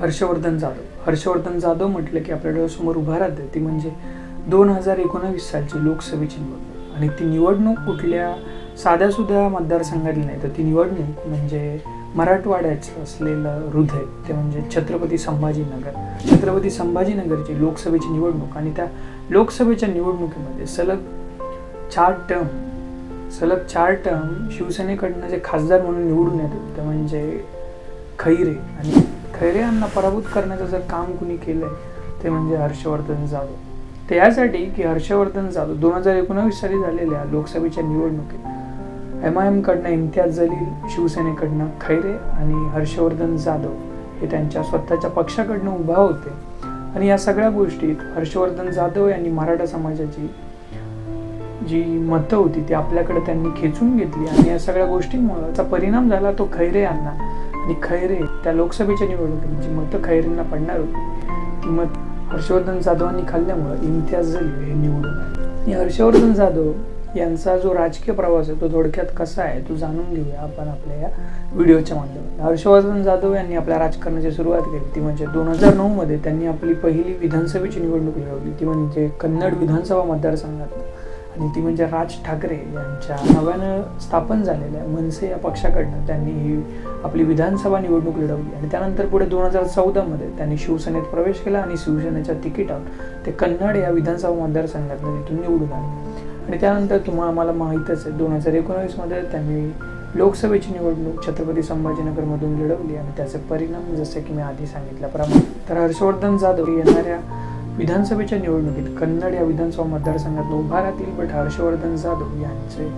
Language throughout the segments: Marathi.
हर्षवर्धन जाधव. हर्षवर्धन जाधव म्हटलं की आपल्या डोळ्यासमोर उभा राहते ती म्हणजे दोन हजार एकोणावीस सालची लोकसभेची निवडणूक. आणि ती निवडणूक कुठल्या साध्यासुद्धा मतदारसंघातली नाही तर ती निवडणूक म्हणजे मराठवाड्याचं असलेलं हृदय ते म्हणजे छत्रपती संभाजीनगर. छत्रपती संभाजीनगरची लोकसभेची निवडणूक आणि त्या लोकसभेच्या निवडणुकीमध्ये सलग चार टर्म सलग चार टर्म शिवसेनेकडनं जे खासदार म्हणून निवडून येत ते म्हणजे खैरे आणि खैरे यांना पराभूत करण्याचं जर काम कुणी केलंय ते म्हणजे हर्षवर्धन जाधव. ते यासाठी की हर्षवर्धन जाधव दोन हजार एकोणावीस साली झालेल्या लोकसभेच्या निवडणुकीत एम आय एमकडनं इम्तियाज जलील शिवसेनेकडनं खैरे आणि हर्षवर्धन जाधव हे त्यांच्या स्वतःच्या पक्षाकडनं उभा होते. आणि या सगळ्या गोष्टीत हर्षवर्धन जाधव यांनी मराठा समाजाची जी मतं होती ती आपल्याकडे त्यांनी खेचून घेतली आणि या सगळ्या गोष्टींमुळे याचा परिणाम झाला तो खैरे यांना. आणि खैरे त्या लोकसभेच्या निवडणुकीत जी मतं खैरेंना पडणार होती. ती मत हर्षवर्धन जाधवांनी खाल्ल्यामुळं इम्तियाज जलील हे निवडून आले. आणि हर्षवर्धन जाधव यांचा जो राजकीय प्रवास आहे तो थोडक्यात कसा आहे तो जाणून घेऊया आपण आपल्या या व्हिडिओच्या माध्यमातून. हर्षवर्धन जाधव यांनी आपल्या राजकारणाची सुरुवात केली. ती म्हणजे दोन हजार नऊमध्ये त्यांनी आपली पहिली विधानसभेची निवडणूक लढवली. ती म्हणजे कन्नड विधानसभा मतदारसंघात आणि ती म्हणजे राज ठाकरे यांच्या नव्यानं स्थापन झालेल्या मनसे या पक्षाकडनं त्यांनी ही आपली विधानसभा निवडणूक लढवली आणि त्यानंतर पुढे दोन हजार चौदामध्ये त्यांनी शिवसेनेत प्रवेश केला आणि शिवसेनेच्या तिकिटावर ते कन्नड या विधानसभा मतदारसंघातनं तिथून निवडून आले. आणि त्यानंतर तुम्हाला आम्हाला माहीतच आहे दोन हजार एकोणावीसमध्ये त्यांनी लोकसभेची निवडणूक छत्रपती संभाजीनगरमधून लढवली आणि त्याचे परिणाम जसे की मी आधी सांगितल्याप्रमाणे तर हर्षवर्धन जाधव येणाऱ्या विधानसभेच्या निवडणुकीत कन्नड या विधानसभा मतदारसंघात उभा राहतील बट हर्षवर्धन जाधव यांचे.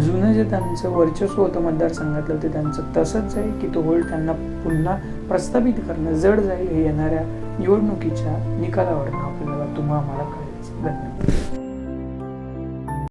जुनं जे त्यांचं वर्चस्व होतं मतदारसंघातलं ते त्यांचं तसंच आहे की तो होल्ड त्यांना पुन्हा प्रस्थापित करणं जड जाईल हे येणाऱ्या निवडणुकीच्या निकालावर आपल्याला तुम्हा आम्हाला कळेल. धन्यवाद.